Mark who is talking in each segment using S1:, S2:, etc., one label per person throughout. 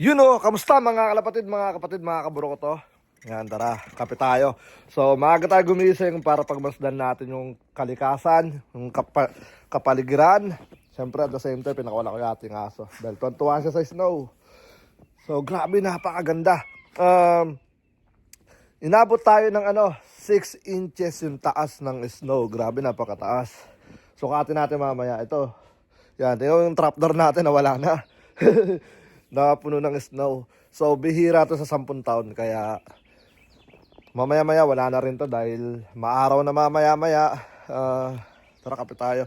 S1: Yun o, kamusta mga kalapatid, mga kapatid, mga kaburo ko to? Yan, tara, kape tayo. So, maaga tayo gumising para pagmasdan natin yung kalikasan, yung kapa- kapaligiran. Siyempre, at the same time, pinakawala ko yung aso. Dahil tuwan siya sa snow. So, grabe, napakaganda. Um, inabot tayo ng ano, 6 inches yung taas ng snow. Grabe, napakataas. Sukatin natin mamaya. Ito, yan, tingnan yung trapdoor natin na wala na. Nakapuno ng snow. So, bihira to sa 10 taon. Kaya, mamaya-maya wala na rin to dahil maaraw na mamaya-maya. ah, tara, kape tayo.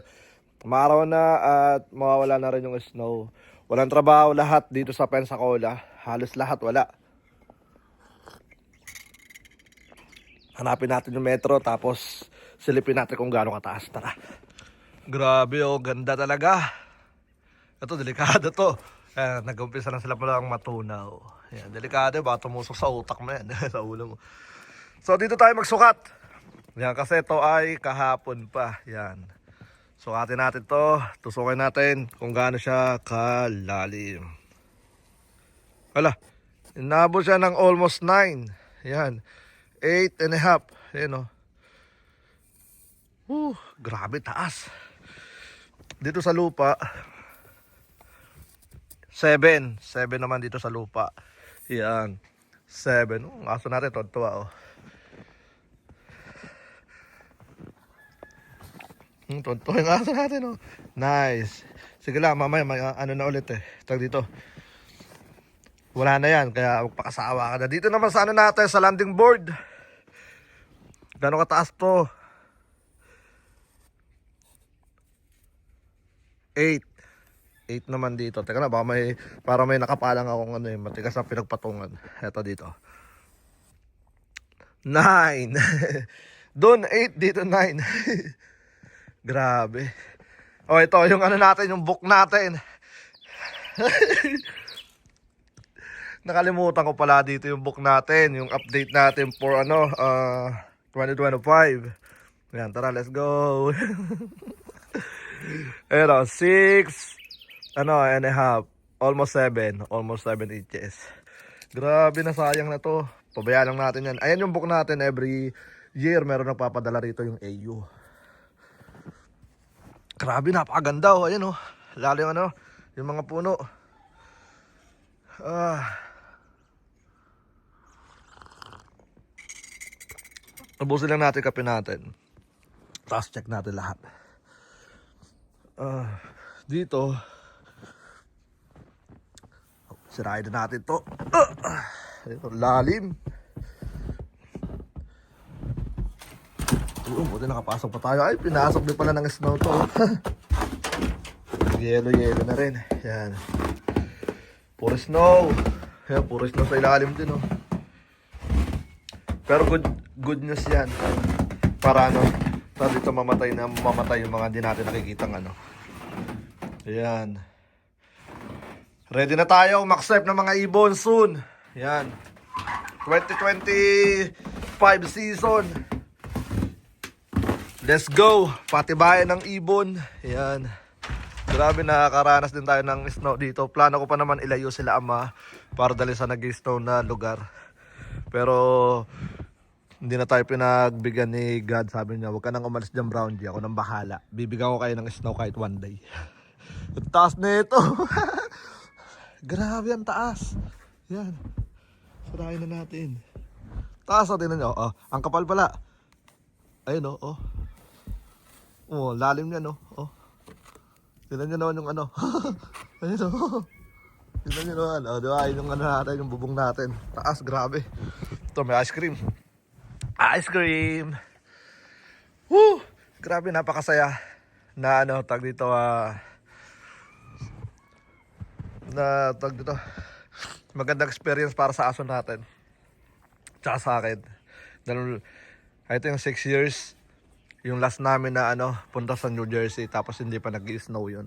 S1: Maaraw na at mawawala na rin yung snow. Walang trabaho lahat dito sa Pensacola. Halos lahat wala. Hanapin natin yung metro tapos silipin natin kung gaano kataas. Tara. Grabe oh, ganda talaga. Ito, delikado to. Ayan, nag-umpisa na sila palang matunaw. Ayan, delikado, baka tumusok sa utak mo yan, sa ulo mo. So, dito tayo magsukat. Yan, kasi ito ay kahapon pa. Yan. Sukatin natin to. Tusukin natin kung gaano siya kalalim. Wala. Inabot siya ng almost 9. Yan. 8 and a half. Yan o. Uh, grabe taas. Dito sa lupa, 7. 7 naman dito sa lupa. Yan. 7. Oh, aso natin, tontuwa oh. Hmm, tontuwa yung aso natin oh. Nice. Sige lang, mamaya may uh, ano na ulit eh. Tag dito. Wala na yan, kaya magpakasawa ka na. Dito naman sa ano natin, sa landing board. Gano'ng kataas to? 8. 8 naman dito. Teka na, baka may, para may nakapalang akong ano eh, matigas na pinagpatungan. Eto dito. 9. Doon 8, dito 9. Grabe. Oh, ito, yung ano natin, yung book natin. Nakalimutan ko pala dito yung book natin, yung update natin for ano, uh, 2025. Yan, tara, let's go. Pero, 6, ano, and a half, almost 7, almost 7 inches. Grabe na sayang na to. Pabayaan lang natin yan. Ayan yung book natin, every year meron nagpapadala rito yung AU. Grabe, napakaganda oh. Ayan oh. Lalo yung ano, yung mga puno. Ah. Ubusin lang natin kape natin. Tapos check natin lahat. Ah, dito. Sirain na natin to. Ah, ito, lalim. Oo, buti nakapasok pa tayo. Ay, pinasok din pala ng snow to. Yelo-yelo na rin. Yan. Puro snow. Yan, puro snow sa ilalim din, oh. Pero good good news yan. Para ano, para dito mamatay na mamatay yung mga hindi natin nakikitang ano. Ayan. Ready na tayo mag-step ng mga ibon soon. Yan. 2025 season. Let's go! Patibayan ng ibon. Yan. Grabe nakakaranas din tayo ng snow dito. Plano ko pa naman ilayo sila ama para dali sa nag-snow na lugar. Pero hindi na tayo pinagbigyan ni God. Sabi niya, huwag ka nang umalis dyan, Brown. Ako nang bahala. Bibigyan ko kayo ng snow kahit one day. Ang taas na ito. Grabe ang taas. Yan. Sarayin na natin. Taas na tingnan nyo. Oh, ang kapal pala. Ayun oh. Oh, oh lalim niya no. Oh. Tingnan nyo naman yung ano. Ayun oh. Tingnan nyo naman. Oh, di ba? Ayun yung ano natin, yung bubong natin. Taas, grabe. Ito, may ice cream. Ice cream! Woo! Grabe, napakasaya. Na ano, tag dito, ah... na tag dito. Magandang experience para sa aso natin. Tsaka sa akin. Dahil, ito yung 6 years, yung last namin na ano, punta sa New Jersey, tapos hindi pa nag-snow yun.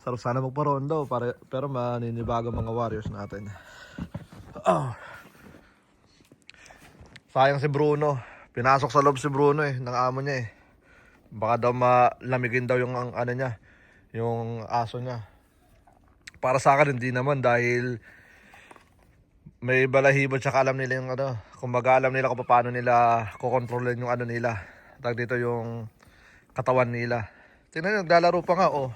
S1: Sarap sana magparondo, para, pero maninibago mga warriors natin. Oh. Sayang si Bruno. Pinasok sa loob si Bruno eh, ng amo niya eh. Baka daw malamigin daw yung ang, ano niya, yung aso niya. Para sa akin hindi naman dahil may balahibo tsaka alam nila yung ano, kumbaga alam nila kung paano nila kukontrolin yung ano nila. Tag dito yung katawan nila. Tingnan nyo, naglalaro pa nga oh.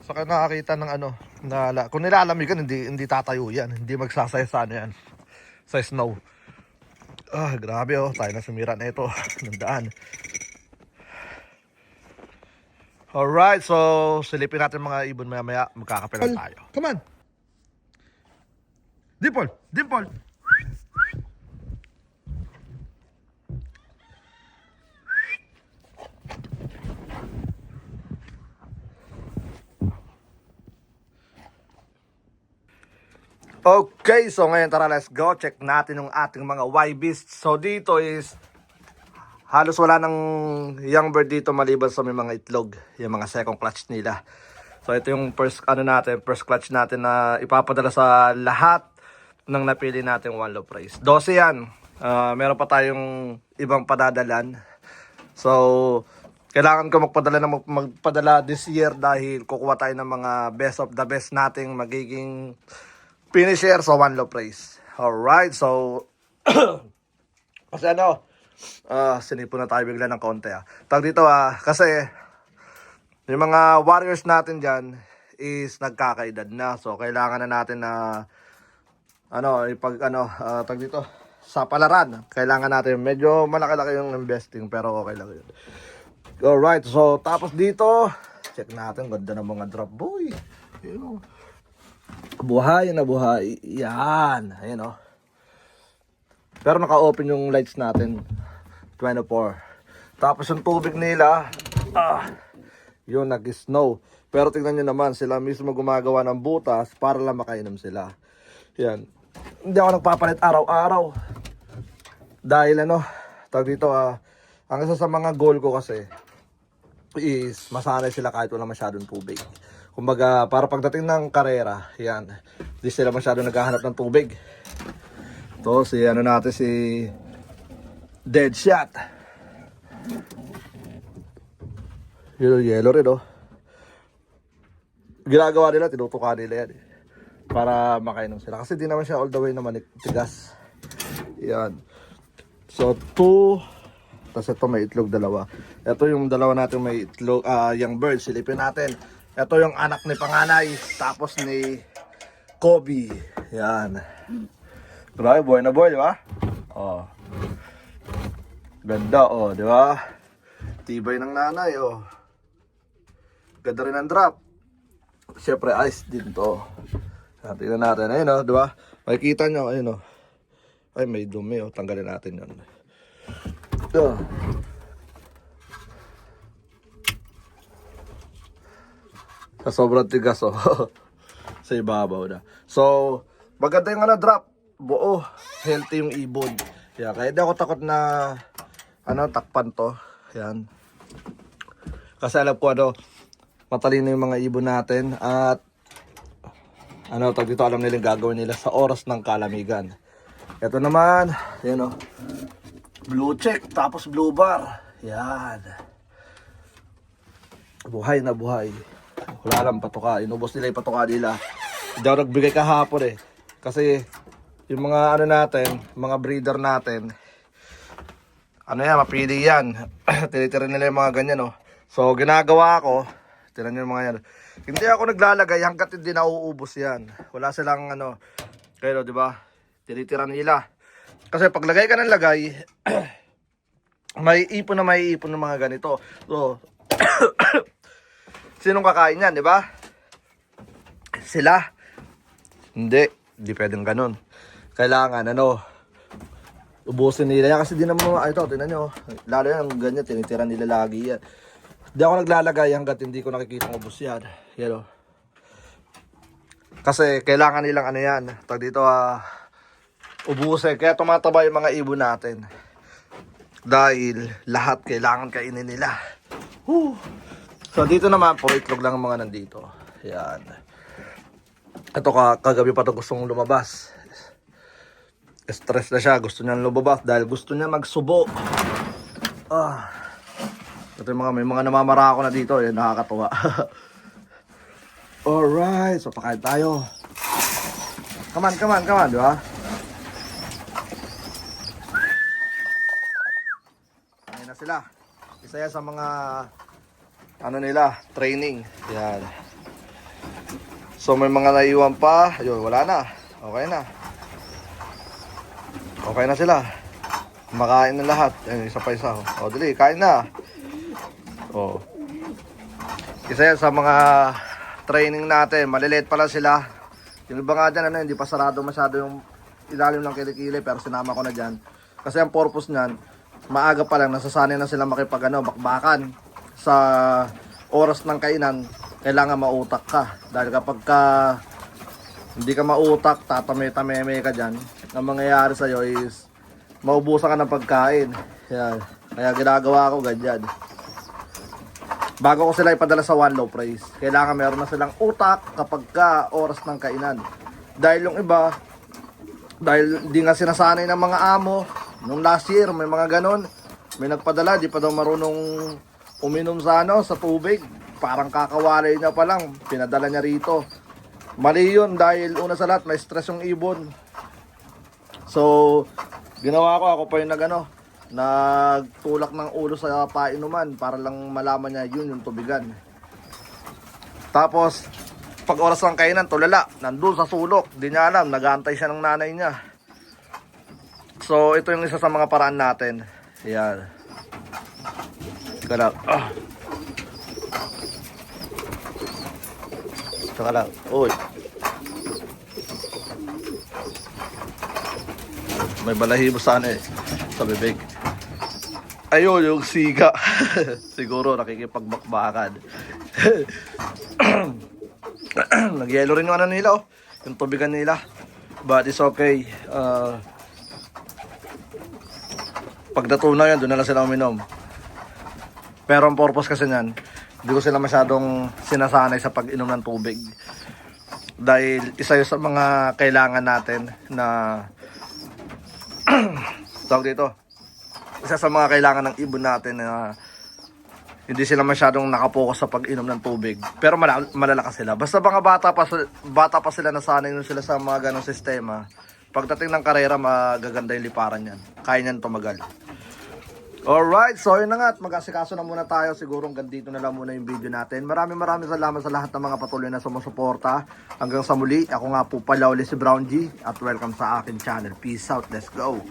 S1: Saka nakakita ng ano, na, kung nilalamigan, hindi, hindi tatayo yan. Hindi magsasaya sa ano yan. Sa snow. Ah, grabe oh. Tayo na sumira na ito. Nandaan. Alright, so silipin natin mga ibon maya maya. Magkakape lang tayo. Come on! Dimple! Dimple! Okay, so ngayon tara let's go. Check natin yung ating mga Y-Beasts. So dito is halos wala ng young bird dito maliban sa may mga itlog. Yung mga second clutch nila. So ito yung first ano natin, first clutch natin na ipapadala sa lahat ng napili nating one low price. 12 yan. Ah, meron pa tayong ibang padadalan. So, kailangan ko magpadala ng mag- magpadala this year dahil kukuha tayo ng mga best of the best nating magiging finisher sa one low price. Alright, so kasi ano, ah sinipon na tayo bigla ng konti ah. Tag dito ah, kasi yung mga warriors natin dyan is nagkakaedad na. So, kailangan na natin na ano, ipag ano, ah, tag dito, sa palaran. Kailangan natin, medyo malaki-laki yung investing pero okay lang yun. Alright, so tapos dito, check natin, ganda ng mga drop boy. Yun, oh. Buhay na buhay. Yan, ayun oh. Pero naka-open yung lights natin. 24. Tapos yung tubig nila, ah, yun nag-snow. Pero tingnan nyo naman, sila mismo gumagawa ng butas para lang makainom sila. Yan. Hindi ako nagpapalit araw-araw. Dahil ano, tag dito ah, ang isa sa mga goal ko kasi is masanay sila kahit wala masyadong tubig. Kumbaga, para pagdating ng karera, yan, di sila masyadong naghahanap ng tubig. To, si ano natin, si Deadshot. Yun, yellow rin, oh. Ginagawa nila, tinutuka nila yan, eh. Para makainom sila. Kasi di naman siya all the way naman tigas. Yan. So, two. Tapos ito may itlog dalawa. Ito yung dalawa natin may itlog, ah, young bird. Silipin natin. Ito yung anak ni panganay. Tapos ni Kobe. Yan. Grabe, boy na boy, di ba? Oh. Ganda, oh, di ba? Tibay ng nanay, oh. Ganda rin ang drop. Siyempre, ice din to. Tingnan natin. Ayun, oh, di ba? Makikita nyo, ayun, oh. Ay, may dumi, oh. Tanggalin natin yun. Ito. Sa sobrang tigas, oh. sa ibabaw na. So, maganda yung ano, drop. Buo. Healthy yung ibon. Yan, kaya di ako takot na ano, takpan to. Yan. Kasi alam ko ano, matalino yung mga ibon natin at ano, tag dito alam nila gagawin nila sa oras ng kalamigan. Ito naman, yan o. Blue check, tapos blue bar. Yan. Buhay na buhay. Wala lang patuka. Inubos nila yung patuka nila. Hindi ako nagbigay kahapon eh. Kasi yung mga ano natin, mga breeder natin, ano yan, mapili yan. Tinitira nila yung mga ganyan, oh. So, ginagawa ko, tinan nyo yung mga yan. Hindi ako naglalagay hanggat hindi nauubos yan. Wala silang, ano, kayo, di ba? Tinitira nila. Kasi paglagay ka ng lagay, may ipon na may ipon ng mga ganito. So, sinong kakain yan, di ba? Sila. Hindi, hindi pwedeng ganun. Kailangan, ano, ubusin nila yan. Kasi di naman mga ito tingnan nyo. Lalo yan ganyan tinitira nila lagi yan. Di ako naglalagay hanggat hindi ko nakikita ubos yan. Yan o kasi kailangan nilang ano yan. Tag dito ah ubusin. Kaya tumataba yung mga ibon natin. Dahil lahat kailangan kainin nila. Whew. so dito naman puro itlog lang ang mga nandito. Yan. Ito ka, kagabi pa to gustong lumabas stress na siya. Gusto niya lumabas dahil gusto niya magsubo. Ah. Ito yung mga, may mga namamara ako na dito. Yan, nakakatuwa. Alright, so pakain tayo. Come on, come on, come on, di ba? Kain na sila. Isa yan sa mga ano nila, training. Yan. So may mga naiwan pa. Ayun, wala na. Okay na. Okay na sila. Makain na lahat. Ayun, isa pa isa. O, oh, dali, kain na. O. Isa yan sa mga training natin. Maliliit pala sila. Yung iba nga dyan, ano, hindi pa sarado masyado yung ilalim ng kilikili. Pero sinama ko na dyan. Kasi ang purpose niyan, maaga pa lang, nasasanay na sila makipag, ano, bakbakan. Sa oras ng kainan, kailangan mautak ka. Dahil kapag ka hindi ka mautak, tatame-tameme ka dyan, ang mangyayari sa'yo is maubusan ka ng pagkain. Yan. Kaya ginagawa ko ganyan. Bago ko sila ipadala sa one low price, kailangan meron na silang utak kapag ka oras ng kainan. Dahil yung iba, dahil di nga sinasanay ng mga amo, nung last year may mga ganon, may nagpadala, di pa daw marunong uminom sa ano, sa tubig. Parang kakawalay niya pa lang, pinadala niya rito. Mali yun dahil una sa lahat may stress yung ibon. So, ginawa ko ako pa yung nagano, nagtulak ng ulo sa painuman para lang malaman niya yun yung tubigan. Tapos, pag oras ng kainan, tulala, nandun sa sulok, di niya alam, nag-aantay siya ng nanay niya. So, ito yung isa sa mga paraan natin. Yan. Teka lang. Ah. Teka lang. Uy. May balahibo sana eh. Sa bibig. Ayun, yung siga. Siguro nakikipagbakbakan. Nagyelo rin yung ano nila oh. Yung tubigan nila. But it's okay. Uh, pag natunaw yan, doon na lang sila uminom. Pero ang purpose kasi niyan, hindi ko sila masyadong sinasanay sa pag-inom ng tubig. Dahil isa yun sa mga kailangan natin na tawag dito. Isa sa mga kailangan ng ibon natin na hindi sila masyadong nakapokus sa pag-inom ng tubig. Pero malala- malalakas sila. Basta mga bata pa, bata pa sila nasanay nun sila sa mga ganong sistema. Pagdating ng karera, magaganda yung liparan yan. Kaya niyan tumagal. Alright, so yun na nga at mag-asikaso na muna tayo. Siguro hanggang na lang muna yung video natin. Maraming maraming salamat sa lahat ng mga patuloy na sumusuporta. Hanggang sa muli, ako nga po pala ulit si Brown G at welcome sa akin channel. Peace out, let's go!